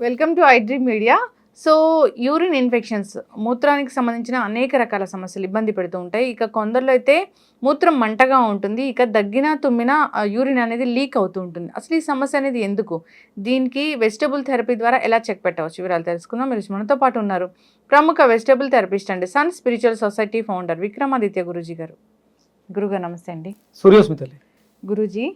Welcome to iDream media so urine infections మూత్రానికి సంబంధించిన అనేక రకాల సమస్యలు ఇబ్బంది పెడుతూ ఉంటాయి. ఇక కొందరిలో అయితే మూత్రం మంటగా ఉంటుంది. ఇక దగ్గిన తుమ్మిన యూరిన్ అనేది లీక్ అవుతూ ఉంటుంది. అసలు ఈ సమస్య అనేది ఎందుకు? దీనికి వెజిటబుల్ థెరపీ ద్వారా ఎలా చెక్ పెట్టవచ్చు? వివరాలు తెలుసుకుందాం. మీరు మనతో పాటు ఉన్నారు ప్రముఖ వెజిటబుల్ థెరపిస్ట్ అండి. Sun spiritual society founder Vikramaditya Guruji గారు. గురుగారు నమస్తే అండి. సూర్యోస్మితలి. గురూజీ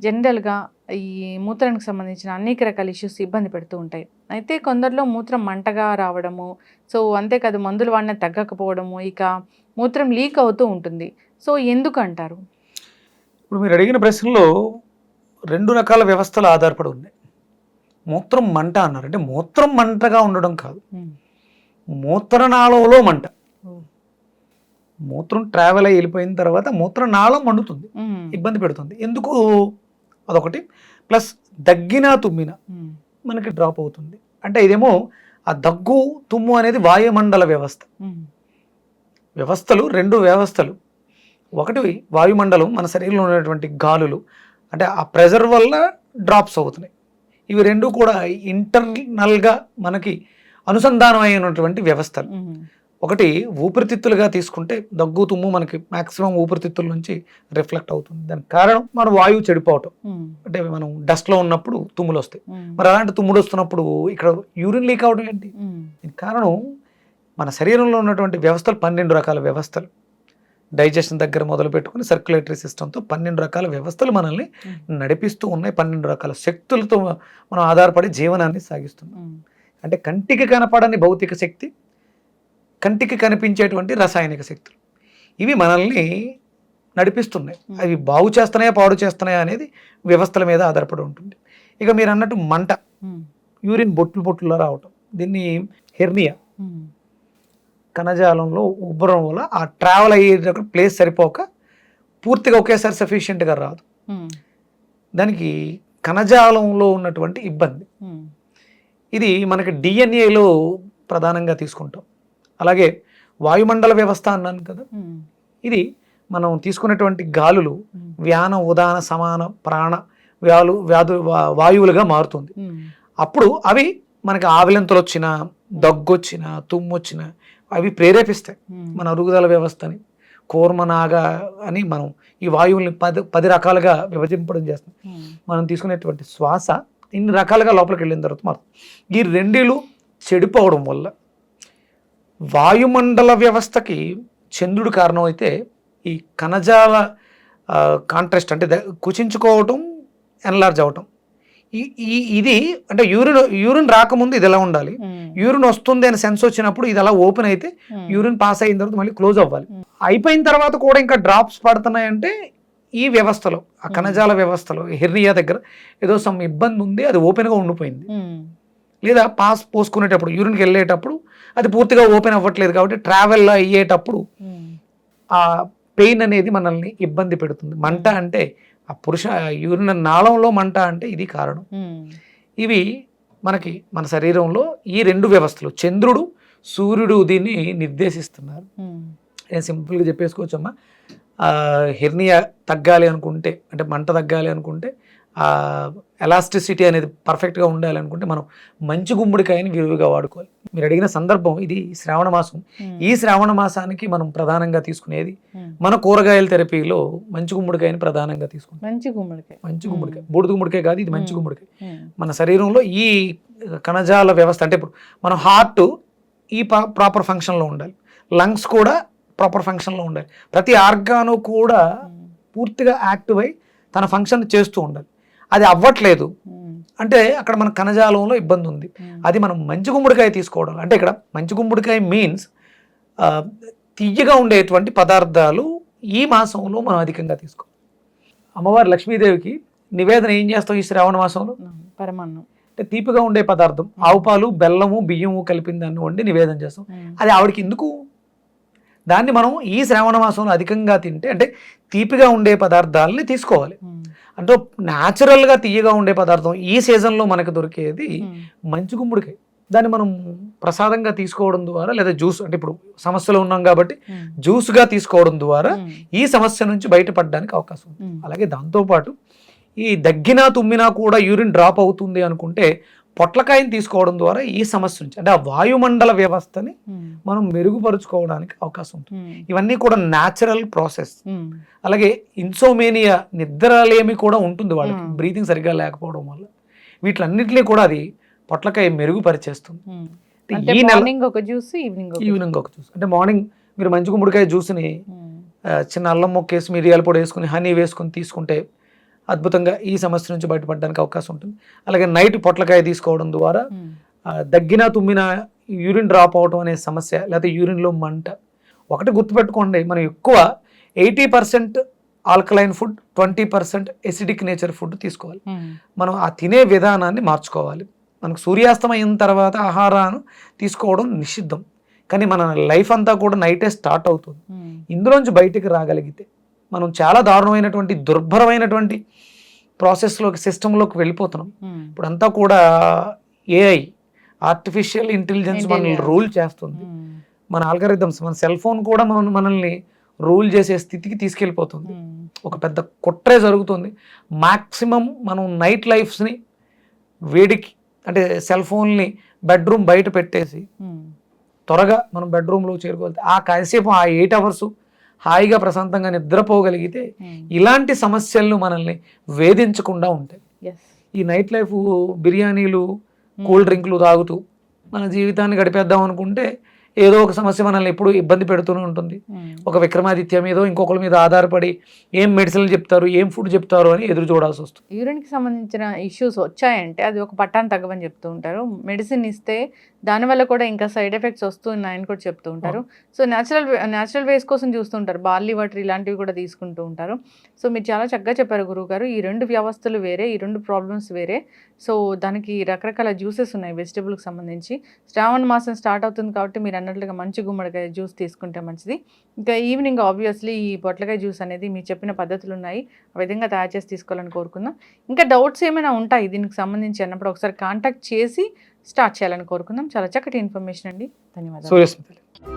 జనరల్గా ఈ మూత్రానికి సంబంధించిన అనేక రకాల ఇష్యూస్ ఇబ్బంది పెడుతూ ఉంటాయి. అయితే కొందరిలో మూత్రం మంటగా రావడము సో అంతేకాదు మందులు వాడిన తగ్గకపోవడము ఇక మూత్రం లీక్ అవుతూ ఉంటుంది. సో ఎందుకు అంటారు? ఇప్పుడు మీరు అడిగిన ప్రశ్నలో రెండు రకాల వ్యవస్థలు ఆధారపడి ఉన్నాయి. మూత్రం మంట అన్నారు. అంటే మూత్రం మంటగా ఉండడం కాదు. మూత్రనాళంలో మంట. మూత్రం ట్రావెల్ అయ్యి వెళ్ళిపోయిన తర్వాత మూత్రనాళం మండుతుంది మ్మ్. ఇబ్బంది పెడుతుంది. ఎందుకు? అదొకటి. ప్లస్ దగ్గినా తుమ్మిన మ్మ్. మనకి డ్రాప్ అవుతుంది. అంటే ఇదేమో ఆ దగ్గు తుమ్ము అనేది వాయుమండల వ్యవస్థ. వ్యవస్థలు రెండు వ్యవస్థలు. ఒకటి వాయుమండలం మన శరీరంలో ఉన్నటువంటి గాలులు. అంటే ఆ ప్రెజర్ వల్ల డ్రాప్స్ అవుతున్నాయి. ఇవి రెండు కూడా ఇంటర్నల్గా మనకి అనుసంధానం అయినటువంటి వ్యవస్థలు. ఒకటి ఊపిరితిత్తులుగా తీసుకుంటే దగ్గు తుమ్ము మనకి మాక్సిమం ఊపిరితిత్తుల నుంచి రిఫ్లెక్ట్ అవుతుంది దానికి కారణం మన వాయువు చెడిపోవటం. అంటే మనం డస్ట్లో ఉన్నప్పుడు తుమ్ములు వస్తాయి. మరి అలాంటి తుమ్ముడు వస్తున్నప్పుడు ఇక్కడ యూరిన్ లీక్ అవడం ఏంటి. దీనికి కారణం మన శరీరంలో ఉన్నటువంటి వ్యవస్థలు పన్నెండు రకాల వ్యవస్థలు డైజెషన్ దగ్గర మొదలు పెట్టుకుని సర్క్యులేటరీ సిస్టంతో పన్నెండు రకాల వ్యవస్థలు మనల్ని. నడిపిస్తూ ఉన్నాయి పన్నెండు రకాల శక్తులతో మనం ఆధారపడి జీవనాన్ని సాగిస్తున్నాం. అంటే కంటికి కనపడని భౌతిక శక్తి కంటికి కనిపించేటువంటి రసాయనిక శక్తులు ఇవి మనల్ని నడిపిస్తున్నాయి. అవి బాగు చేస్తున్నాయా పాడు చేస్తున్నాయా అనేది వ్యవస్థల మీద ఆధారపడి ఉంటుంది ఇక మీరు అన్నట్టు మంట. యూరిన్ బొట్లు బొట్టులో రావటం దీన్ని హెర్నియా. కణజాలంలో ఉబ్బరం వల్ల ఆ ట్రావెల్ అయ్యేటప్పుడు ప్లేస్ సరిపోక పూర్తిగా ఒకేసారి సఫిషియెంట్గా రాదు. దానికి కణజాలంలో ఉన్నటువంటి ఇబ్బంది. ఇది మనకి డిఎన్ఏలో ప్రధానంగా తీసుకుంటాం అలాగే వాయుమండల వ్యవస్థ అన్నాను కదా. ఇది మనం తీసుకున్నటువంటి గాలులు. వ్యాన ఉదాన సమాన ప్రాణ వ్యాలు వ్యాధు వాయువులుగా మారుతుంది. అప్పుడు అవి మనకి ఆవిలంతలు వచ్చిన దగ్గొచ్చిన తుమ్ము వచ్చిన అవి ప్రేరేపిస్తాయి. మన అరుగుదల వ్యవస్థని కూర్మనాగ అని మనం ఈ వాయువుల్ని పది పది రకాలుగా విభజింపడం చేస్తాం. మనం తీసుకునేటువంటి శ్వాస ఇన్ని రకాలుగా లోపలికి వెళ్ళిన తర్వాత మారుతుంది ఈ రెండిలు చెడిపోవడం వల్ల వాయుమండల వ్యవస్థకి చంద్రుడు కారణం అయితే ఈ కణజాల కాంట్రాస్ట్ అంటే కుచించుకోవటం ఎన్లార్జ్ అవటం ఈ ఇది అంటే యూరిన్ యూరిన్ రాకముందు ఇది ఎలా ఉండాలి. యూరిన్ వస్తుంది అని సెన్స్ వచ్చినప్పుడు ఇది అలా ఓపెన్ అయితే. యూరిన్ పాస్ అయిన తర్వాత మళ్ళీ క్లోజ్ అవ్వాలి. అయిపోయిన తర్వాత కూడా ఇంకా డ్రాప్స్ పడుతున్నాయంటే ఈ వ్యవస్థలో ఆ కణజాల వ్యవస్థలో హెర్నియా దగ్గర ఏదో సమ్ ఇబ్బంది ఉంది అది ఓపెన్గా ఉండిపోయింది. లేదా పాస్ పోసుకునేటప్పుడు యూరిన్కి వెళ్ళేటప్పుడు అది పూర్తిగా ఓపెన్ అవ్వట్లేదు కాబట్టి ట్రావెల్ అయ్యేటప్పుడు. ఆ పెయిన్ అనేది మనల్ని ఇబ్బంది పెడుతుంది మంట అంటే ఆ పురుష యూరిన్ నాళంలో మంట అంటే ఇది కారణం. ఇవి మనకి మన శరీరంలో ఈ రెండు వ్యవస్థలు చంద్రుడు సూర్యుడు దీన్ని నిర్దేశిస్తున్నారు. నేను సింపుల్గా చెప్పేసుకోవచ్చమ్మా హెర్నియా తగ్గాలి అనుకుంటే అంటే మంట తగ్గాలి అనుకుంటే ఎలాస్టిసిటీ అనేది పర్ఫెక్ట్గా ఉండాలి అనుకుంటే మనం మంచి గుమ్మడికాయని విరివిగా వాడుకోవాలి మీరు అడిగిన సందర్భం ఇది శ్రావణ మాసం. ఈ శ్రావణ మాసానికి మనం ప్రధానంగా తీసుకునేది. మన కూరగాయల థెరపీలో మంచి గుమ్మడికాయని ప్రధానంగా తీసుకుంటాం మంచి గుమ్మడికాయ మంచి గుమ్మడికాయ బూడిద గుమ్మడికాయ కాదు ఇది మంచి మ్మ్. గుమ్మడికాయ మ్మ్. మన శరీరంలో ఈ కణజాల వ్యవస్థ అంటే ఇప్పుడు మన హార్ట్ ఈ ప్రాపర్ ఫంక్షన్లో ఉండాలి లంగ్స్ కూడా ప్రాపర్ ఫంక్షన్లో ఉండాలి ప్రతి ఆర్గాను కూడా. పూర్తిగా యాక్టివ్ అయి తన ఫంక్షన్ చేస్తూ ఉండాలి అది అవ్వట్లేదు. అంటే అక్కడ మన కణజాలంలో ఇబ్బంది ఉంది. అది మనం మంచి గుమ్మడికాయ తీసుకోవడం. అంటే ఇక్కడ మంచి గుమ్మడికాయ మీన్స్ తీయగా ఉండేటువంటి పదార్థాలు ఈ మాసంలో మనం అధికంగా తీసుకోవాలి అమ్మవారి లక్ష్మీదేవికి నివేదన ఏం చేస్తాం ఈ శ్రావణ మాసంలో. పరమాన్నం. అంటే తీపిగా ఉండే పదార్థం. ఆవు పాలు బెల్లము బియ్యము కలిపిన దాన్ని వండి నివేదన చేస్తాం. అది ఆవిడకి ఎందుకు? దాన్ని మనం ఈ శ్రావణ మాసంలో అధికంగా తింటే అంటే తీపిగా ఉండే పదార్థాలని తీసుకోవాలి. అంటే న్యాచురల్గా తీయగా ఉండే పదార్థం ఈ సీజన్లో మనకు దొరికేది మ్మ్. మంచి గుమ్మడికాయ. దాన్ని మనం ప్రసాదంగా తీసుకోవడం ద్వారా లేదా జ్యూస్ అంటే ఇప్పుడు సమస్యలో ఉన్నాం కాబట్టి జ్యూస్గా తీసుకోవడం ద్వారా ఉమ్, ఈ సమస్య నుంచి బయటపడడానికి అవకాశం ఉంది. అలాగే దాంతోపాటు ఈ దగ్గినా తుమ్మినా కూడా యూరిన్ డ్రాప్ అవుతుంది అనుకుంటే పొట్లకాయని తీసుకోవడం ద్వారా ఈ సమస్య నుంచి అంటే ఆ వాయుమండల వ్యవస్థని ఉమ్, మనం మెరుగుపరుచుకోవడానికి అవకాశం ఉంటుంది. ఉమ్, ఇవన్నీ కూడా న్యాచురల్ ప్రాసెస్ ఉమ్, అలాగే ఇన్సోమేనియా నిద్రలేమి కూడా ఉంటుంది వాళ్ళకి Hmm. బ్రీతింగ్ సరిగ్గా లేకపోవడం వల్ల. వీటిలన్నిటినీ కూడా అది పొట్లకాయ మెరుగుపరిచేస్తుంది. ఈ నెల మార్నింగ్ ఒక జ్యూస్ ఈవినింగ్ ఒక ఈవినింగ్ ఒక జ్యూస్ అంటే మార్నింగ్ మీరు మంచి గుమ్మడికాయ జ్యూస్ని చిన్న అల్లం మొక్క వేసి మిరియాల పొడి వేసుకుని హనీ వేసుకుని తీసుకుంటే అద్భుతంగా ఈ సమస్య నుంచి బయటపడడానికి అవకాశం ఉంటుంది. అలాగే నైట్ పొట్లకాయ తీసుకోవడం ద్వారా దగ్గినా తుమ్మినా యూరిన్ డ్రాప్ అవడం అనే సమస్య లేకపోతే యూరిన్లో మంట. ఒకటి గుర్తుపెట్టుకోండి మనం ఎక్కువ eighty percent alkaline food twenty percent acidic nature food తీసుకోవాలి. మనం ఆ తినే విధానాన్ని మార్చుకోవాలి. మనకు సూర్యాస్తమయం తర్వాత ఆహారాన్ని తీసుకోవడం నిషిద్ధం. కానీ మన లైఫ్ అంతా కూడా నైటే స్టార్ట్ అవుతుంది. ఇందులోంచి బయటికి రాగలిగితే మనం చాలా దారుణమైనటువంటి దుర్భరమైనటువంటి ప్రాసెస్లోకి సిస్టంలోకి వెళ్ళిపోతున్నాం. ఇప్పుడంతా కూడా ఏఐ ఆర్టిఫిషియల్ ఇంటెలిజెన్స్ మనల్ని. రూల్ చేస్తుంది. మన ఆల్గరిథమ్స్ మన సెల్ ఫోన్ కూడా మన మనల్ని రూల్ చేసే స్థితికి తీసుకెళ్ళిపోతుంది. ఒక పెద్ద కుట్రే జరుగుతుంది. మాక్సిమం మనం నైట్ లైఫ్స్ని వేడికి అంటే సెల్ ఫోన్ని బెడ్రూమ్ బయట పెట్టేసి త్వరగా మనం బెడ్రూమ్లో చేరుకోవాలి. ఆ కాసేపు ఆ ఎయిట్ అవర్స్ హాయిగా ప్రశాంతంగా నిద్రపోగలిగితే ఉమ్, ఇలాంటి సమస్యలను మనల్ని వేధించకుండా ఉంటాయి. ఈ నైట్ లైఫ్ బిర్యానీలు కూల్ డ్రింక్లు తాగుతూ మన జీవితాన్ని గడిపేద్దాం అనుకుంటే ఏదో ఒక సమస్య మనల్ని ఎప్పుడు ఇబ్బంది పెడుతూనే ఉంటుంది. ఉమ్, ఒక విక్రమాదిత్య మీదో ఇంకొకరి మీద ఆధారపడి ఏం మెడిసిన్లు చెప్తారు ఏం ఫుడ్ చెప్తారు అని ఎదురు చూడాల్సి వస్తుంది. యూరిన్కి సంబంధించిన ఇష్యూస్ వచ్చాయంటే అది ఒక పట్టాన్ని తగ్గవని చెప్తూ ఉంటారు. మెడిసిన్ ఇస్తే దానివల్ల కూడా ఇంకా సైడ్ ఎఫెక్ట్స్ వస్తున్నాయని కూడా చెప్తూ ఉంటారు. సో న్యాచురల్ న్యాచురల్ వేస్ కోసం చూస్తుంటారు బార్లీ వాటర్ ఇలాంటివి కూడా తీసుకుంటూ ఉంటారు. సో మీరు చాలా చక్కగా చెప్పారు గురువు గారు ఈ రెండు వ్యవస్థలు వేరే ఈ రెండు ప్రాబ్లమ్స్ వేరే. సో దానికి రకరకాల జ్యూసెస్ ఉన్నాయి వెజిటబుల్కి సంబంధించి. శ్రావణ మాసం స్టార్ట్ అవుతుంది కాబట్టి మీరు అన్నట్లుగా మంచి గుమ్మడికాయ జ్యూస్ తీసుకుంటే మంచిది. ఇంకా ఈవినింగ్ ఆబ్వియస్లీ ఈ పొట్లకాయ జ్యూస్ అనేది మీరు చెప్పిన పద్ధతులు ఉన్నాయి. ఆ విధంగా తయారు చేసి తీసుకోవాలని కోరుకుందాం. ఇంకా డౌట్స్ ఏమైనా ఉంటాయి దీనికి సంబంధించి అన్నప్పుడు ఒకసారి కాంటాక్ట్ చేసి స్టార్ట్ చేయాలని కోరుకుందాం. చాలా చక్కటి ఇన్ఫర్మేషన్ అండి. ధన్యవాదాలు.